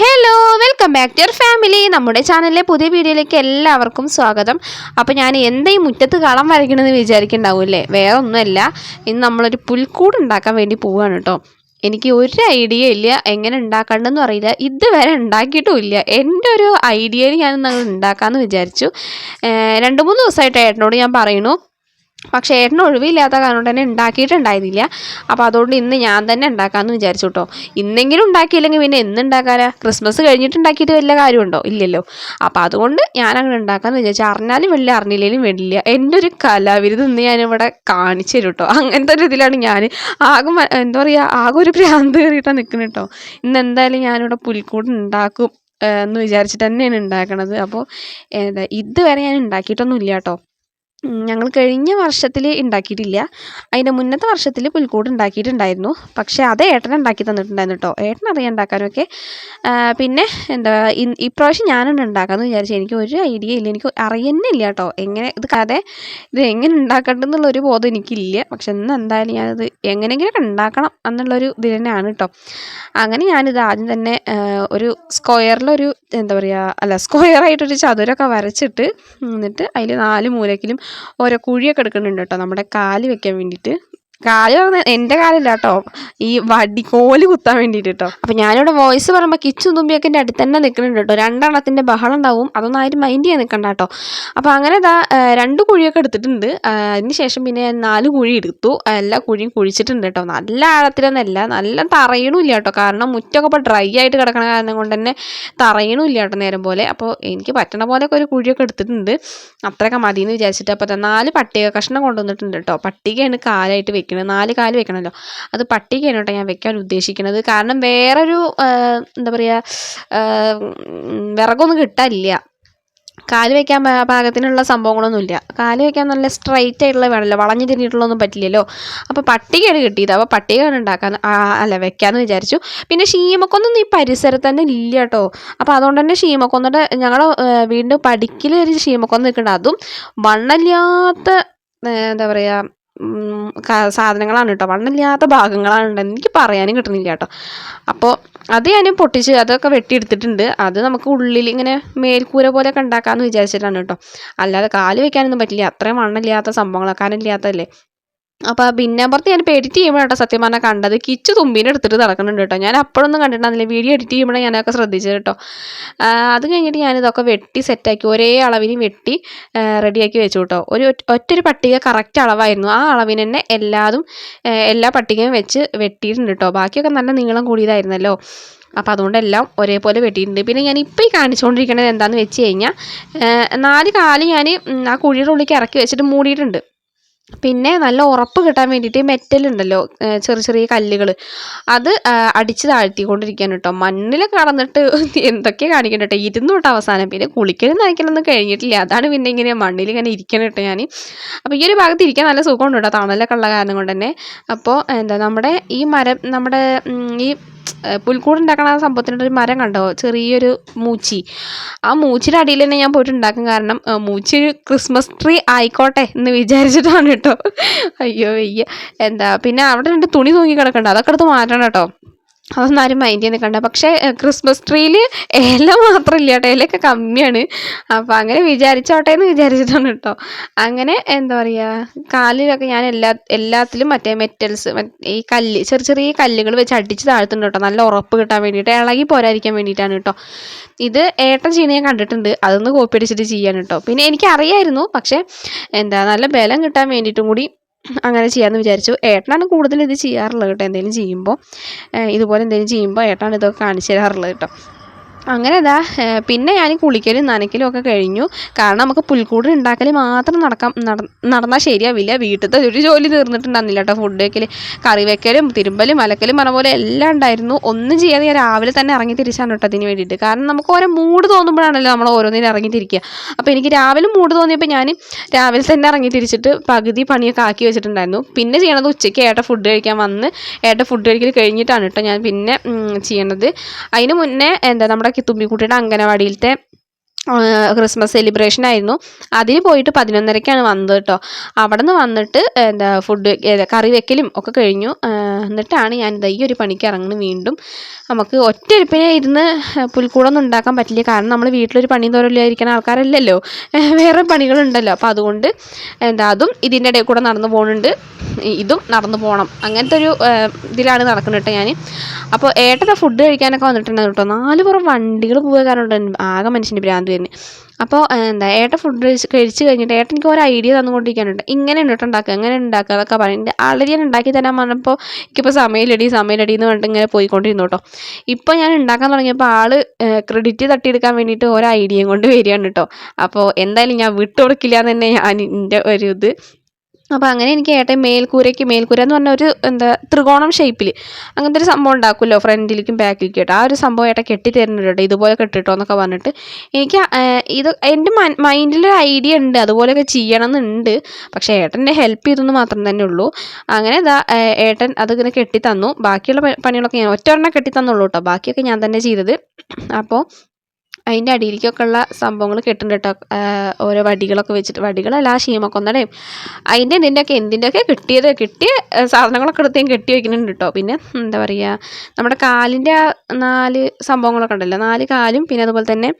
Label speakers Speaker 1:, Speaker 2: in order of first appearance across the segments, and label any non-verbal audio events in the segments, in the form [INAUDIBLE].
Speaker 1: Hello welcome back to your family നമ്മുടെ ചാനലിലെ പുതിയ വീഡിയോയിലേക്ക് എല്ലാവർക്കും സ്വാഗതം. അപ്പോൾ ഞാൻ എന്താ ഈ മുറ്റത്ത് കളം വരയ്ക്കണമെന്ന് വിചാരിക്കുന്നുണ്ടാവില്ലേ വേറെ ഒന്നുമല്ല ഇന്ന് നമ്മളൊരു പുൽക്കൂട് ഉണ്ടാക്കാൻ വേണ്ടി പോവുകയാണ് കേട്ടോ എനിക്ക് ഒരു ഐഡിയ ഇല്ല എങ്ങനെ ഉണ്ടാക്കണ്ടെന്നും അറിയില്ല. ഇതുവരെ ഉണ്ടാക്കിയിട്ടും ഇല്ല എന്റെ ഒരു ഐഡിയയിൽ ഞാൻ നിങ്ങൾ ഉണ്ടാക്കാമെന്ന് വിചാരിച്ചു. രണ്ട് മൂന്ന് ദിവസമായിട്ട് ഏട്ടനോട് ഞാൻ പറയുന്നു. പക്ഷേ ഏട്ടന് ഒഴിവില്ലാത്ത കാരണം തന്നെ ഉണ്ടാക്കിയിട്ടുണ്ടായിരുന്നില്ല. അപ്പോൾ അതുകൊണ്ട് ഇന്ന് ഞാൻ തന്നെ ഉണ്ടാക്കാമെന്ന് വിചാരിച്ചു കേട്ടോ ഇന്നെങ്കിലും ഉണ്ടാക്കിയില്ലെങ്കിൽ പിന്നെ എന്ന് ഉണ്ടാക്കാനാ? ക്രിസ്മസ് കഴിഞ്ഞിട്ട് ഉണ്ടാക്കിയിട്ട് വല്ല കാര്യമുണ്ടോ? ഇല്ലല്ലോ. അപ്പോൾ അതുകൊണ്ട് ഞാൻ അങ്ങനെ ഉണ്ടാക്കാമെന്ന് വിചാരിച്ചു. അറിഞ്ഞാലും വലിയ അറിഞ്ഞില്ലെങ്കിലും വേണ്ടില്ല എന്റെ ഒരു കലാവിരുത് ഇന്ന് ഞാനിവിടെ കാണിച്ചു തരും കേട്ടോ അങ്ങനത്തെ ഒരു ഇതിലാണ് ഞാൻ. ആകെ എന്താ പറയുക ആകെ ഒരു ഭ്രാന്ത് കയറിയിട്ടാണ് നിൽക്കുന്നത് കേട്ടോ ഇന്ന് എന്തായാലും ഞാനിവിടെ പുൽക്കൂട് ഉണ്ടാക്കും എന്ന് വിചാരിച്ചിട്ട് തന്നെയാണ് ഉണ്ടാക്കണത്. അപ്പോൾ ഇതുവരെ ഞാൻ ഉണ്ടാക്കിയിട്ടൊന്നും ഇല്ല കേട്ടോ ഞങ്ങൾ കഴിഞ്ഞ വർഷത്തിൽ ഉണ്ടാക്കിയിട്ടില്ല. അതിന്റെ മുന്നത്തെ വർഷത്തിൽ പുൽക്കൂട് ഉണ്ടാക്കിയിട്ടുണ്ടായിരുന്നു. പക്ഷേ അത് ഏട്ടൻ ഉണ്ടാക്കി തന്നിട്ടുണ്ടായിരുന്നു കേട്ടോ ഏട്ടൻ അറിയാം ഉണ്ടാക്കാനൊക്കെ. പിന്നെ എന്താ ഇപ്രാവശ്യം ഞാനാണ് ഉണ്ടാക്കാമെന്ന് വിചാരിച്ചു. എനിക്ക് ഒരു ഐഡിയ ഇല്ല. എനിക്ക് അറിയുന്നില്ല കേട്ടോ എങ്ങനെ ഇത് കഥ ഇത് എങ്ങനെ ഉണ്ടാക്കണ്ടെന്നുള്ള ഒരു ബോധം എനിക്കില്ല. പക്ഷെ ഇന്ന് എന്തായാലും ഞാനത് എങ്ങനെയെങ്കിലുമൊക്കെ ഉണ്ടാക്കണം എന്നുള്ളൊരു ഇത് തന്നെയാണ് കേട്ടോ അങ്ങനെ ഞാനിത് ആദ്യം തന്നെ ഒരു സ്ക്വയറിലൊരു എന്താ പറയുക അല്ല സ്ക്വയറായിട്ടൊരു ചതുരമൊക്കെ വരച്ചിട്ട് എന്നിട്ട് അതിൽ നാല് മൂലക്കിലും ഓരോ കുഴിയൊക്കെ എടുക്കുന്നുണ്ട് കേട്ടോ. നമ്മുടെ കാൽ വെക്കാൻ വേണ്ടിയിട്ട്. പറഞ്ഞാൽ എന്റെ കാലില്ല കേട്ടോ. ഈ വടി കോൽ കുത്താൻ വേണ്ടിയിട്ട് കേട്ടോ. അപ്പം ഞാനിവിടെ വോയിസ് പറയുമ്പോൾ കിച്ചും തുമ്പിയൊക്കെ അടുത്ത് തന്നെ നിൽക്കുന്നുണ്ട് കേട്ടോ. രണ്ടെണ്ണത്തിന്റെ ബഹളം ഉണ്ടാവും. അതൊന്നും ആരും മൈൻഡ് ചെയ്യാൻ നിൽക്കണ്ട കേട്ടോ. അപ്പോൾ അങ്ങനെ ഇതാ രണ്ട് കുഴിയൊക്കെ എടുത്തിട്ടുണ്ട്. അതിനുശേഷം അതിന് ശേഷം പിന്നെ ഞാൻ നാല് കുഴി എടുത്തു. എല്ലാ കുഴിയും കുഴിച്ചിട്ടുണ്ട് കേട്ടോ. നല്ല ആഴത്തിലൊന്നല്ല നല്ല തറയണമില്ല കേട്ടോ. കാരണം മുറ്റൊക്കെ ഇപ്പോൾ ഡ്രൈ ആയിട്ട് കിടക്കണ കാരണം കൊണ്ട് തന്നെ തറയണമില്ല കേട്ടോ നേരം പോലെ. അപ്പോൾ എനിക്ക് പറ്റണ പോലെയൊക്കെ ഒരു കുഴിയൊക്കെ എടുത്തിട്ടുണ്ട്. അത്രയൊക്കെ മതി എന്ന് വിചാരിച്ചിട്ട് അപ്പോൾ നാല് പട്ടിക കഷ്ണം കൊണ്ടുവന്നിട്ടുണ്ട് കേട്ടോ. പട്ടികയാണ് കാലായിട്ട് വെക്കുന്നത് നാല് കാൽ വെക്കണമല്ലോ. അത് പട്ടികയാണ് ഞാൻ വെക്കാൻ ഉദ്ദേശിക്കുന്നത്. കാരണം വേറൊരു എന്താ പറയുക വിറകൊന്നും കിട്ടാനില്ല. കാൽ വെക്കാൻ പാ- പാകത്തിനുള്ള സംഭവങ്ങളൊന്നുമില്ല. കാൽ വെക്കാൻ നല്ല സ്ട്രൈറ്റ് ആയിട്ടുള്ള വേണമല്ലോ. വളഞ്ഞു തിരിഞ്ഞിട്ടുള്ളൊന്നും പറ്റില്ലല്ലോ. അപ്പോൾ പട്ടികയാണ് കിട്ടിയത്. അപ്പോൾ പട്ടികയാണ് ഉണ്ടാക്കാൻ അല്ല വെക്കാമെന്ന് വിചാരിച്ചു. പിന്നെ ഷീമക്കൊന്നും ഈ പരിസരത്ത് തന്നെ ഇല്ല കേട്ടോ. അപ്പോൾ അതുകൊണ്ട് തന്നെ ഷീമക്കൊന്നിട്ട് ഞങ്ങളുടെ വീണ്ടും പടിക്കൽ ഒരു ഷീമക്കൊന്ന് നിൽക്കുന്നുണ്ട് അതും വണ്ണമില്ലാത്ത എന്താ പറയുക സാധനങ്ങളാണ് കേട്ടോ വണ്ണില്ലാത്ത ഭാഗങ്ങളാണ് എനിക്ക് പറയാനും കിട്ടുന്നില്ല കേട്ടോ അപ്പോൾ അത് ഞാൻ പൊട്ടിച്ച് അതൊക്കെ വെട്ടിയെടുത്തിട്ടുണ്ട്. അത് നമുക്ക് ഉള്ളിൽ ഇങ്ങനെ മേൽക്കൂര പോലെയൊക്കെ ഉണ്ടാക്കാമെന്ന് വിചാരിച്ചിട്ടാണ് കേട്ടോ അല്ലാതെ കാൽ വെക്കാനൊന്നും പറ്റില്ല. അത്രയും മണ്ണില്ലാത്ത സംഭവങ്ങൾ കനമില്ലാത്തതല്ലേ അപ്പോൾ പിന്നപ്പുറത്ത് ഞാൻ ഇപ്പോൾ എഡിറ്റ് ചെയ്യുമ്പോൾ കേട്ടോ സത്യം പറഞ്ഞാൽ കണ്ടത്. കിച്ച് തുമ്പീനെ എടുത്തിട്ട് നടക്കുന്നുണ്ട് കേട്ടോ. ഞാൻ അപ്പോഴൊന്നും കണ്ടിട്ടുണ്ടായിരുന്നില്ല വീഡിയോ എഡിറ്റ് ചെയ്യുമ്പോഴാണ് ഞാനൊക്കെ ശ്രദ്ധിച്ചത് കേട്ടോ. അത് കഴിഞ്ഞിട്ട് ഞാനിതൊക്കെ വെട്ടി സെറ്റാക്കി ഒരേ അളവിന് വെട്ടി റെഡിയാക്കി വെച്ചു കേട്ടോ. ഒരു ഒറ്റ- ഒറ്റൊരു പട്ടിക കറക്റ്റ് അളവായിരുന്നു. ആ അളവിന് തന്നെ എല്ലാതും എല്ലാ പട്ടികയും വെച്ച് വെട്ടിയിട്ടുണ്ട് കേട്ടോ. ബാക്കിയൊക്കെ നല്ല നീളം കൂടിയതായിരുന്നല്ലോ. അപ്പോൾ അതുകൊണ്ടെല്ലാം ഒരേപോലെ വെട്ടിയിട്ടുണ്ട്. പിന്നെ ഞാൻ ഇപ്പോൾ ഈ കാണിച്ചുകൊണ്ടിരിക്കുന്നത് എന്താണെന്ന് വെച്ച് കഴിഞ്ഞാൽ നാല് കാൽ ഞാൻ ആ കുഴിയുടെ ഉള്ളിലേക്ക് ഇറക്കി വെച്ചിട്ട് മൂടിയിട്ടുണ്ട്. പിന്നെ നല്ല ഉറപ്പ് കിട്ടാൻ വേണ്ടിയിട്ട് മെറ്റൽ ഉണ്ടല്ലോ ചെറിയ ചെറിയ കല്ലുകൾ അത് അടിച്ച് താഴ്ത്തിക്കൊണ്ടിരിക്കാൻ കേട്ടോ. മണ്ണിൽ കടന്നിട്ട് [LAUGHS] എന്തൊക്കെ കാണിക്കണം കേട്ടോ. ഇരുന്നു കേട്ടോ അവസാനം. പിന്നെ കുളിക്കലും നനയ്ക്കലൊന്നും കഴിഞ്ഞിട്ടില്ല. അതാണ് പിന്നെ ഇങ്ങനെ മണ്ണിൽ ഇങ്ങനെ ഇരിക്കണം കേട്ടോ ഞാൻ അപ്പോൾ ഈ ഒരു ഭാഗത്ത് ഇരിക്കാൻ നല്ല സുഖമുണ്ട് കേട്ടോ. തണലൊക്കെ ഉള്ള കാരണം കൊണ്ട് തന്നെ. അപ്പോൾ എന്താ നമ്മുടെ ഈ മരം നമ്മുടെ ഈ ഏഹ് പുൽക്കൂട് ഉണ്ടാക്കണ ആ സംഭവത്തിനൊരു മരം കണ്ടോ? ചെറിയൊരു മൂച്ചി. ആ മൂച്ചിയുടെ അടിയിൽ തന്നെ ഞാൻ പോയിട്ട് ഉണ്ടാക്കും കാരണം മൂച്ചി ക്രിസ്മസ് ട്രീ ആയിക്കോട്ടെ എന്ന് വിചാരിച്ചിട്ടാണ് കേട്ടോ. അയ്യോ വയ്യ. എന്താ പിന്നെ അവിടെ രണ്ട് തുണി തൂങ്ങി കിടക്കണ്ട അതൊക്കെ എടുത്ത് മാറ്റണം കേട്ടോ. അതൊന്നും ആരും മൈൻഡ് ചെയ്യുന്നത് കണ്ട? പക്ഷേ ക്രിസ്മസ് ട്രീയിൽ ഇല മാത്രമില്ല കേട്ടോ. ഇലയൊക്കെ കമ്മിയാണ്. അപ്പോൾ അങ്ങനെ വിചാരിച്ചോട്ടെ എന്ന് വിചാരിച്ചിട്ടാണ് കേട്ടോ. അങ്ങനെ എന്താ പറയുക കാലിലൊക്കെ ഞാൻ എല്ലാ എല്ലാത്തിലും മറ്റേ മെറ്റൽസ് ഈ കല്ല് ചെറിയ ചെറിയ കല്ലുകൾ വെച്ച് അടിച്ച് താഴ്ത്തുണ്ട് കേട്ടോ. നല്ല ഉറപ്പ് കിട്ടാൻ വേണ്ടിയിട്ട്. ഇളകി പോരാതിരിക്കാൻ വേണ്ടിയിട്ടാണ് കേട്ടോ. ഇത് ഏട്ടൻ ചെയ്യുന്ന ഞാൻ കണ്ടിട്ടുണ്ട്. അതൊന്ന് കോപ്പി അടിച്ചിട്ട് ചെയ്യാൻ കേട്ടോ. പിന്നെ എനിക്കറിയായിരുന്നു പക്ഷേ എന്താ നല്ല ബലം കിട്ടാൻ വേണ്ടിയിട്ടും കൂടി അങ്ങനെ ചെയ്യാമെന്ന് വിചാരിച്ചു. ഏട്ടനാണ് കൂടുതൽ ഇത് ചെയ്യാറുള്ളത് കേട്ടോ. എന്തെങ്കിലും ചെയ്യുമ്പോൾ ഇതുപോലെ എന്തെങ്കിലും ചെയ്യുമ്പോൾ ഏട്ടനാണ് ഇതൊക്കെ കാണിച്ചു തരാറുള്ളത് കേട്ടോ. അങ്ങനെ ഇതാ പിന്നെ ഞാൻ കുളിക്കലും നനയ്ക്കലും ഒക്കെ കഴിഞ്ഞു. കാരണം നമുക്ക് പുൽക്കൂട് ഉണ്ടാക്കൽ മാത്രം നടക്കാം നട- നടന്നാൽ ശരിയാവില്ല. വീട്ടിലത്തെ ഒരു ജോലി തീർന്നിട്ടുണ്ടായിരുന്നില്ല കേട്ടോ ഫുഡ് വെക്കൽ കറി വെക്കലും തിരുമ്പലും അലക്കലും പറഞ്ഞ പോലെ എല്ലാം ഉണ്ടായിരുന്നു. ഒന്നും ചെയ്യാതെ ഞാൻ രാവിലെ തന്നെ ഇറങ്ങി തിരിച്ചാണ് കേട്ടോ അതിന് വേണ്ടിയിട്ട്. കാരണം നമുക്ക് ഓരോ മൂഡ് തോന്നുമ്പോഴാണല്ലോ നമ്മൾ ഓരോന്നിനും ഇറങ്ങി തിരിക്കുക. അപ്പോൾ എനിക്ക് രാവിലെ മൂഡ് തോന്നിയപ്പോൾ ഞാൻ രാവിലെ തന്നെ ഇറങ്ങി തിരിച്ചിട്ട് പകുതി പണിയൊക്കെ ആക്കി വെച്ചിട്ടുണ്ടായിരുന്നു. പിന്നെ ചെയ്യണത് ഉച്ചയ്ക്ക് ഏട്ട ഫുഡ് കഴിക്കാൻ വന്ന് ഏട്ട ഫുഡ് കഴിക്കൽ കഴിഞ്ഞിട്ടാണ് കേട്ടോ ഞാൻ പിന്നെ ചെയ്യണത്. അതിന് മുന്നേ എന്താ നമ്മുടെ की तुम्ही कुठे अंगणवाडीला ते ക്രിസ്മസ് സെലിബ്രേഷൻ ആയിരുന്നു. അതിന് പോയിട്ട് പതിനൊന്നരക്കാണ് വന്നത് കേട്ടോ. അവിടെ നിന്ന് വന്നിട്ട് എന്താ ഫുഡ് കറി വെക്കലും ഒക്കെ കഴിഞ്ഞു. എന്നിട്ടാണ് ഞാൻ ഈ ഒരു പണിക്ക് ഇറങ്ങുന്നത് വീണ്ടും. നമുക്ക് ഒറ്റ ഇരിപ്പിനെ ഇരുന്ന് പുൽക്കൂടൊന്നും ഉണ്ടാക്കാൻ പറ്റില്ല. കാരണം നമ്മൾ വീട്ടിലൊരു പണി തോരല്ലായിരിക്കുന്ന ആൾക്കാരല്ലല്ലോ. വേറെ പണികളുണ്ടല്ലോ. അപ്പോൾ അതുകൊണ്ട് എന്താ അതും ഇതിന്റെ ഇടയിൽ കൂടെ നടന്നു പോകുന്നുണ്ട് ഇതും നടന്നു പോകണം അങ്ങനത്തെ ഒരു ഇതിലാണ് നടക്കുന്നത് കേട്ടോ ഞാൻ അപ്പോൾ ഏട്ടന്റെ ഫുഡ് കഴിക്കാനൊക്കെ വന്നിട്ടുണ്ടായിരുന്നു കേട്ടോ. നാല് പുറം വണ്ടികൾ പോയ കാരണം ആകെ മനുഷ്യന്റെ ഭ്രാന്ത് വരുന്നത് അപ്പോൾ എന്താ ഏട്ടൻ ഫുഡ് കഴിച്ച് കഴിച്ച് കഴിഞ്ഞിട്ട് ഏട്ടൻ എനിക്ക് ഒരു ഐഡിയ തന്നുകൊണ്ടിരിക്കാനുണ്ട്. ഇങ്ങനെ ഉണ്ട് ഉണ്ടാക്കുക അങ്ങനെ ഉണ്ടാക്കുക എന്നൊക്കെ പറയുന്നത് ആൾറെഡി ഞാൻ ഉണ്ടാക്കി തരാൻ പറഞ്ഞപ്പോൾ എനിക്കിപ്പോൾ സമയമില്ലടി സമയമില്ലടി എന്ന് പറഞ്ഞിട്ട് ഇങ്ങനെ പോയിക്കൊണ്ടിരുന്നു കേട്ടോ. ഇപ്പോൾ ഞാൻ ഉണ്ടാക്കാൻ തുടങ്ങിയപ്പോൾ ആൾ ക്രെഡിറ്റ് തട്ടിയെടുക്കാൻ വേണ്ടിയിട്ട് ഒരു ഐഡിയയും കൊണ്ട് വരികയാണ് കേട്ടോ. അപ്പോൾ എന്തായാലും ഞാൻ വിട്ടുകൊടുക്കില്ല എന്ന് തന്നെ ഞാൻ എന്റെ ഒരു ഇത് അപ്പോൾ അങ്ങനെ എനിക്ക് ഏട്ടൻ മേൽക്കൂരയ്ക്ക് മേൽക്കൂര എന്ന് പറഞ്ഞ ഒരു എന്താ ത്രികോണം ഷേപ്പിൽ അങ്ങനത്തെ ഒരു സംഭവം ഉണ്ടാക്കുമല്ലോ ഫ്രണ്ടിലേക്കും ബാക്കിലേക്കും കേട്ടോ ആ ഒരു സംഭവം ഏട്ടൻ കെട്ടി. തരുന്നുണ്ട് ഇതുപോലെ കെട്ടിട്ടോ എന്നൊക്കെ പറഞ്ഞിട്ട്. എനിക്ക് ഇത് എന്റെ മൈൻഡിലൊരു ഐഡിയ ഉണ്ട്. അതുപോലെയൊക്കെ ചെയ്യണം എന്നുണ്ട് പക്ഷേ ഏട്ടന്റെ ഹെൽപ്പ് ചെയ്തെന്ന് മാത്രം തന്നെ ഉള്ളൂ. അങ്ങനെ ഇതാ ഏട്ടൻ അതിങ്ങനെ കെട്ടി തന്നു ബാക്കിയുള്ള പണികളൊക്കെ ഞാൻ ഒറ്റ ഒരെണ്ണം കെട്ടി തന്നുള്ളൂ കേട്ടോ. ബാക്കിയൊക്കെ ഞാൻ തന്നെ ചെയ്തത്. അപ്പോൾ അതിന്റെ അടിയിലേക്കൊക്കെ ഉള്ള സംഭവങ്ങൾ കിട്ടുന്നുണ്ട് കേട്ടോ ഓരോ വടികളൊക്കെ വെച്ചിട്ട് വടികളല്ല ആ ശീമക്കൊന്നടേയും അതിന്റെ ഇതിന്റെയൊക്കെ എന്തിന്റെയൊക്കെ കിട്ടിയത് കിട്ടിയ സാധനങ്ങളൊക്കെ എടുത്ത് ഞാൻ കെട്ടി വയ്ക്കുന്നുണ്ട് കേട്ടോ പിന്നെ എന്താ പറയുക നമ്മുടെ കാലിന്റെ ആ നാല് സംഭവങ്ങളൊക്കെ ഉണ്ടല്ലോ. നാല് കാലും പിന്നെ അതുപോലെ തന്നെ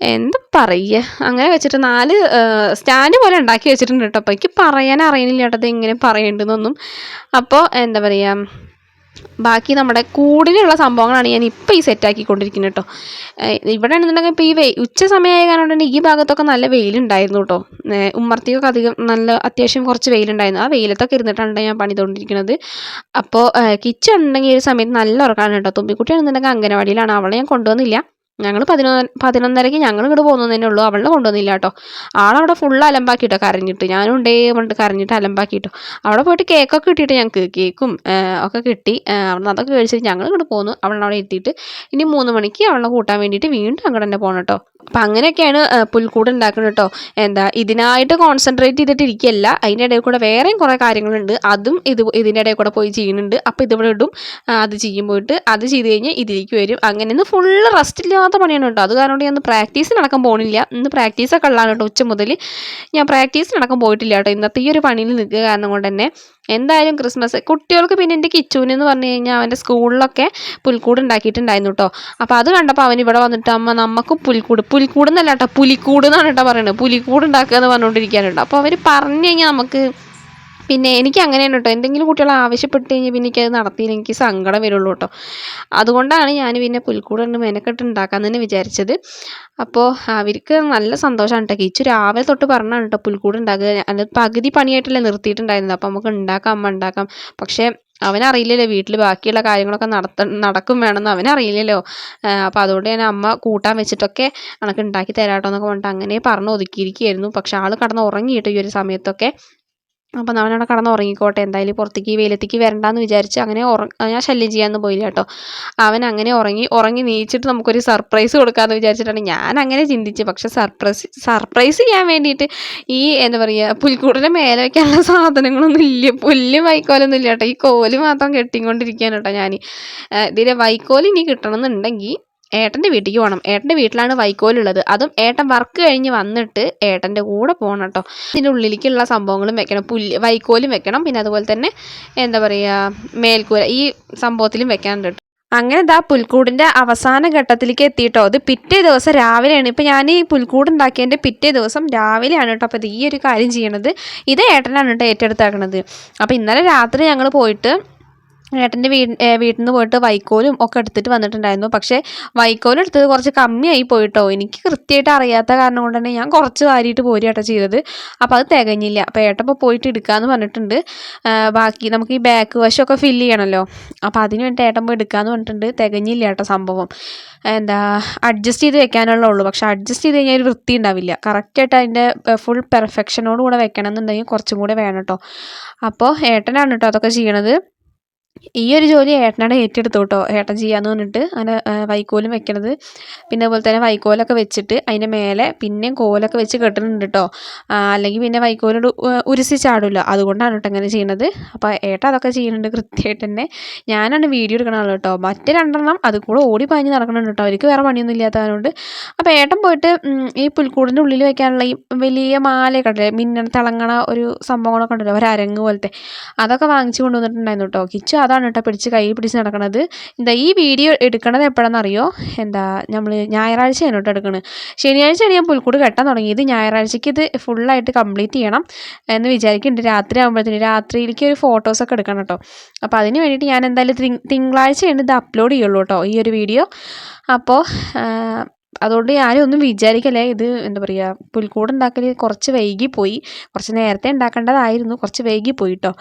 Speaker 1: എന്താ പറയുക അങ്ങനെ വെച്ചിട്ട് നാല് സ്റ്റാൻഡ് പോലെ ഉണ്ടാക്കി വെച്ചിട്ടുണ്ട് കേട്ടോ അപ്പോൾ എനിക്ക് പറയാൻ അറിയണില്ല കേട്ടോ ഇത് എങ്ങനെ പറയേണ്ടതെന്നൊന്നും. അപ്പോൾ എന്താ പറയുക ബാക്കി നമ്മുടെ കൂടിലുള്ള സംഭവങ്ങളാണ് ഞാൻ ഇപ്പോൾ ഈ സെറ്റാക്കിക്കൊണ്ടിരിക്കുന്നത് കേട്ടോ ഇവിടെ ആണെന്നുണ്ടെങ്കിൽ ഇപ്പോൾ ഈ വെയിൽ ഉച്ച സമയമായ കാരണം ഈ ഭാഗത്തൊക്കെ നല്ല വെയിലുണ്ടായിരുന്നു കേട്ടോ ഉമ്മർത്തിയൊക്കെ അധികം നല്ല അത്യാവശ്യം കുറച്ച് വെയിലുണ്ടായിരുന്നു. ആ വെയിലത്തൊക്കെ ഇരുന്നിട്ടാണ് ഞാൻ പണിതുകൊണ്ടിരിക്കുന്നത് അപ്പോൾ കിച്ചൺ ഉണ്ടെങ്കിൽ ഈ സമയത്ത് നല്ല ഉറക്കാണ് കേട്ടോ തുമ്പിക്കുട്ടി ആണെന്നുണ്ടെങ്കിൽ അംഗനവാടിയിലാണ്. അവളെ ഞാൻ കൊണ്ടുവന്നില്ല. ഞങ്ങൾ പതിനൊന്ന് പതിനൊന്നരയ്ക്ക് ഞങ്ങൾ ഇങ്ങോട്ട് പോകുന്നതന്നെ ഉള്ളൂ അവളെ കൊണ്ടുവന്നില്ല കേട്ടോ ആളവിടെ ഫുള്ള് അലമ്പാക്കിട്ടോ കരഞ്ഞിട്ട്. ഞാനും ഉണ്ടേ പറഞ്ഞിട്ട് കരഞ്ഞിട്ട് അലമ്പാക്കിയിട്ടോ അവിടെ പോയിട്ട് കേക്കൊക്കെ കിട്ടിയിട്ട് ഞങ്ങൾക്ക് കേക്കും ഒക്കെ കിട്ടി. അവിടെ അതൊക്കെ കഴിച്ചിട്ട് ഞങ്ങൾ ഇങ്ങോട്ട് പോന്നു അവിടെ എത്തിയിട്ട് ഇനി മൂന്ന് മണിക്ക് അവളെ കൂട്ടാൻ വേണ്ടിയിട്ട് വീണ്ടും അങ്ങോട്ട് തന്നെ പോകണം കേട്ടോ അപ്പം അങ്ങനെയൊക്കെയാണ് പുൽക്കൂട് ഉണ്ടാക്കുന്നത് കേട്ടോ എന്താ ഇതിനായിട്ട് കോൺസെൻട്രേറ്റ് ചെയ്തിട്ട് ഇരിക്കുകയല്ല അതിന്റെ ഇടയിൽ കൂടെ വേറെയും കുറേ കാര്യങ്ങളുണ്ട്. അതും ഇത് ഇതിന്റെ ഇടയിൽ കൂടെ പോയി ചെയ്യുന്നുണ്ട്. അപ്പോൾ ഇതിവിടെ ഇടും. അത് ചെയ്യും പോയിട്ട് അത് ചെയ്ത് കഴിഞ്ഞ് ഇതിലേക്ക് വരും. അങ്ങനെ ഇന്ന് ഫുള്ള് റെസ്റ്റ് ഇല്ലാത്ത പണിയാണ് കേട്ടോ. അത് കാരണം ഞാൻ പ്രാക്ടീസിനടക്കം പോകണില്ല ഇന്ന് പ്രാക്ടീസൊക്കെ ഉള്ളതാണ് കേട്ടോ ഉച്ച മുതൽ ഞാൻ പ്രാക്ടീസിനടക്കം പോയിട്ടില്ല കേട്ടോ. ഇന്നത്തെ ഈ ഒരു പണിയിൽ നിൽക്കുക കാരണം കൊണ്ട് തന്നെ. എന്തായാലും ക്രിസ്മസ് കുട്ടികൾക്ക് പിന്നെ എന്റെ കിച്ചുവിന് എന്ന് പറഞ്ഞു കഴിഞ്ഞാൽ അവന്റെ സ്കൂളിലൊക്കെ പുൽക്കൂട് ഉണ്ടാക്കിയിട്ടുണ്ടായിരുന്നു കേട്ടോ. അപ്പോൾ അത് കണ്ടപ്പോൾ അവൻ ഇവിടെ വന്നിട്ട് അമ്മ നമുക്കും പുൽക്കൂട്. പുൽക്കൂട് എന്നല്ല കേട്ടോ പുലിക്കൂട് എന്നാണ് കേട്ടോ പറയുന്നത്. പുലിക്കൂട് ഉണ്ടാക്കുക എന്ന് പറഞ്ഞുകൊണ്ടിരിക്കാനുണ്ട് അപ്പോൾ അവർ പറഞ്ഞു കഴിഞ്ഞാൽ നമുക്ക് പിന്നെ എനിക്ക് അങ്ങനെയാണ് കേട്ടോ എന്തെങ്കിലും കുട്ടികൾ ആവശ്യപ്പെട്ട് കഴിഞ്ഞാൽ പിന്നെ എനിക്കത് നടത്തിയില്ല. എനിക്ക് സങ്കടം വരുള്ളൂ കേട്ടോ അതുകൊണ്ടാണ് ഞാൻ പിന്നെ പുൽക്കൂട് കൊണ്ട് മെനക്കെട്ട് ഉണ്ടാക്കാൻ തന്നെ വിചാരിച്ചത്. അപ്പോൾ അവർക്ക് നല്ല സന്തോഷമാണ് കേട്ടോ കിച്ചു രാവിലെ തൊട്ട് പറഞ്ഞാണ് കേട്ടോ പുൽക്കൂട് ഉണ്ടാക്കുക അത് പകുതി പണിയായിട്ടല്ലേ നിർത്തിയിട്ടുണ്ടായിരുന്നത്. അപ്പോൾ നമുക്ക് ഉണ്ടാക്കാം അമ്മ ഉണ്ടാക്കാം പക്ഷേ അവനറിയില്ലല്ലോ വീട്ടിൽ ബാക്കിയുള്ള കാര്യങ്ങളൊക്കെ നടത്ത നടക്കും വേണമെന്ന് അവനറിയില്ലല്ലോ. അപ്പോൾ അതുകൊണ്ട് ഞാൻ അമ്മ കൂട്ടാൻ വെച്ചിട്ടൊക്കെ കണക്ക് ഉണ്ടാക്കി തരാട്ടോ എന്നൊക്കെ പറഞ്ഞിട്ട് അങ്ങനെ പറഞ്ഞ് ഒതുക്കിയിരിക്കുകയായിരുന്നു പക്ഷെ ആൾ കടന്ന് ഉറങ്ങിയിട്ട് ഈ ഒരു സമയത്തൊക്കെ അപ്പം അവിടെ കിടന്ന് ഉറങ്ങിക്കോട്ടെ എന്തായാലും പുറത്തേക്ക് ഈ വെയിലത്തേക്ക് വരണ്ടാന്ന് വിചാരിച്ച് അങ്ങനെ ഉറങ്ങ ഞാൻ ശല്യം ചെയ്യാമെന്ന് പോയില്ല കേട്ടോ. അവൻ അങ്ങനെ ഉറങ്ങി ഉറങ്ങി നീച്ചിട്ട് നമുക്കൊരു സർപ്രൈസ് കൊടുക്കാമെന്ന് വിചാരിച്ചിട്ടാണ് ഞാൻ അങ്ങനെ ചിന്തിച്ച്. പക്ഷെ സർപ്രൈസ് സർപ്രൈസ് ചെയ്യാൻ വേണ്ടിയിട്ട് ഈ എന്താ പറയുക പുൽക്കൂടിന്റെ മേലെ വയ്ക്കാനുള്ള സാധനങ്ങളൊന്നും ഇല്ല. പുല്ലും വൈക്കോലൊന്നും ഇല്ല കേട്ടോ. ഈ കോൽ മാത്രം കെട്ടിക്കൊണ്ടിരിക്കുകയാണ് കേട്ടോ ഞാൻ ഇതിലെ വൈക്കോൽ ഇനി കിട്ടണമെന്നുണ്ടെങ്കിൽ ഏട്ടന്റെ വീട്ടിലേക്ക് പോകണം ഏട്ടന്റെ വീട്ടിലാണ് വൈക്കോലുള്ളത്. അതും ഏട്ടൻ വർക്ക് കഴിഞ്ഞ് വന്നിട്ട് ഏട്ടന്റെ കൂടെ പോകണം കേട്ടോ ഇതിന്റെ ഉള്ളിലേക്കുള്ള സംഭവങ്ങളും വെക്കണം. പുല്ല് വൈക്കോലും വെക്കണം. പിന്നെ അതുപോലെ തന്നെ എന്താ പറയുക മേൽക്കൂര ഈ സംഭവത്തിലും വെക്കാനുണ്ട് കേട്ടോ അങ്ങനെ ഇതാ പുൽക്കൂടിന്റെ അവസാന ഘട്ടത്തിലേക്ക് എത്തിയിട്ടോ. അത് പിറ്റേ ദിവസം രാവിലെയാണ്. ഇപ്പം ഞാൻ ഈ പുൽക്കൂട് ഉണ്ടാക്കിയതിന്റെ പിറ്റേ ദിവസം രാവിലെയാണ് കേട്ടോ അപ്പോൾ ഈ ഒരു കാര്യം ചെയ്യണത്. ഇത് ഏട്ടനാണ് കേട്ടോ ഏറ്റെടുത്താക്കണത്. അപ്പോൾ ഇന്നലെ രാത്രി ഞങ്ങൾ പോയിട്ട് ഏട്ടന്റെ വീട് വീട്ടിൽ നിന്ന് പോയിട്ട് വൈക്കോലും ഒക്കെ എടുത്തിട്ട് വന്നിട്ടുണ്ടായിരുന്നു. പക്ഷേ വൈക്കോലും എടുത്തത് കുറച്ച് കമ്മിയായി പോയിട്ടോ. എനിക്ക് കൃത്യമായിട്ട് അറിയാത്ത കാരണം കൊണ്ട് തന്നെ ഞാൻ കുറച്ച് വാരിയിട്ട് പോരും ഏട്ടാ ചെയ്തത്. അപ്പോൾ അത് തികഞ്ഞില്ല. അപ്പോൾ ഏട്ടപ്പോൾ പോയിട്ട് എടുക്കാമെന്ന് പറഞ്ഞിട്ടുണ്ട്. ബാക്കി നമുക്ക് ഈ ബാക്ക് വശമൊക്കെ ഫില്ല് ചെയ്യണമല്ലോ അപ്പോൾ അതിന് വേണ്ടി ഏട്ടൻ പോയി എടുക്കാമെന്ന് പറഞ്ഞിട്ടുണ്ട്. തികഞ്ഞില്ല കേട്ടോ സംഭവം. എന്താ അഡ്ജസ്റ്റ് ചെയ്ത് വെക്കാനുള്ള ഉള്ളൂ. പക്ഷേ അഡ്ജസ്റ്റ് ചെയ്ത് കഴിഞ്ഞാൽ ഒരു വൃത്തി ഉണ്ടാവില്ല. കറക്റ്റായിട്ട് അതിന്റെ ഫുൾ പെർഫെക്ഷനോട് കൂടെ വെക്കണം എന്നുണ്ടെങ്കിൽ കുറച്ചും കൂടെ വേണം കേട്ടോ അപ്പോൾ ഏട്ടനാണ് കേട്ടോ അതൊക്കെ ചെയ്യണത്. ഈ ഒരു ജോലി ഏട്ടനാണ് ഏറ്റെടുത്തു കേട്ടോ. ഏട്ടൻ ചെയ്യാന്ന് പറഞ്ഞിട്ട് അങ്ങനെ വൈക്കോലും വെക്കണത്. പിന്നെ അതുപോലെ തന്നെ വൈക്കോലൊക്കെ വെച്ചിട്ട് അതിന്റെ മേലെ പിന്നെയും കോലൊക്കെ വെച്ച് കെട്ടുന്നുണ്ട് കേട്ടോ. അല്ലെങ്കിൽ പിന്നെ വൈക്കോലോട് ഉരുസി ചാടില്ല അതുകൊണ്ടാണ് കേട്ടോ അങ്ങനെ ചെയ്യണത്. അപ്പോൾ ഏട്ടൻ അതൊക്കെ ചെയ്യുന്നുണ്ട് കൃത്യമായിട്ട് തന്നെ. ഞാനാണ് വീഡിയോ എടുക്കണ ആൾ കേട്ടോ. മറ്റേ രണ്ടെണ്ണം അത് കൂടെ ഓടി പാഞ്ഞ് നടക്കണുണ്ട് കേട്ടോ. അവർക്ക് വേറെ പണിയൊന്നും ഇല്ലാത്തതുകൊണ്ട്. അപ്പോൾ ഏട്ടൻ പോയിട്ട് ഈ പുൽക്കൂടിന്റെ ഉള്ളിൽ വെക്കാനുള്ള ഈ വലിയ മാലയൊക്കെ ഉണ്ടല്ലേ. മിന്നണ തിളങ്ങണ ഒരു സംഭവങ്ങളൊക്കെ ഉണ്ടല്ലോ. ഒരു അരങ്ങ് പോലത്തെ. അതൊക്കെ വാങ്ങിച്ചു കൊണ്ടുവന്നിട്ടുണ്ടായിരുന്നു കേട്ടോ. കിച്ചു അതാണ് കേട്ടോ പിടിച്ച് കയ്യിൽ പിടിച്ച് നടക്കണത്. എന്താ ഈ വീഡിയോ എടുക്കണത് എപ്പോഴാണെന്നറിയോ? എന്താ നമ്മൾ ഞായറാഴ്ചയാണ് കേട്ടോ എടുക്കണത്. ശനിയാഴ്ചയാണ് ഞാൻ പുൽക്കൂട് കെട്ടാൻ തുടങ്ങിയത്. ഞായറാഴ്ചയ്ക്ക് ഇത് ഫുള്ളായിട്ട് കംപ്ലീറ്റ് ചെയ്യണം എന്ന് വിചാരിക്കുന്നുണ്ട്. രാത്രി ആകുമ്പോഴത്തേന് രാത്രിയിലേക്ക് ഒരു ഫോട്ടോസൊക്കെ എടുക്കണം കേട്ടോ. അപ്പോൾ അതിന് വേണ്ടിയിട്ട് ഞാൻ എന്തായാലും തിങ് തിങ്കളാഴ്ചയാണ് ഇത് അപ്ലോഡ് ചെയ്യുള്ളൂ കേട്ടോ ഈ ഒരു വീഡിയോ. അപ്പോൾ അതുകൊണ്ട് ഞാനും ഒന്നും വിചാരിക്കല്ലേ ഇത് എന്താ പറയുക പുൽക്കൂട് ഉണ്ടാക്കൽ കുറച്ച് വൈകിപ്പോയി. കുറച്ച് നേരത്തെ ഉണ്ടാക്കേണ്ടതായിരുന്നു. കുറച്ച് വൈകിപ്പോയി കേട്ടോ.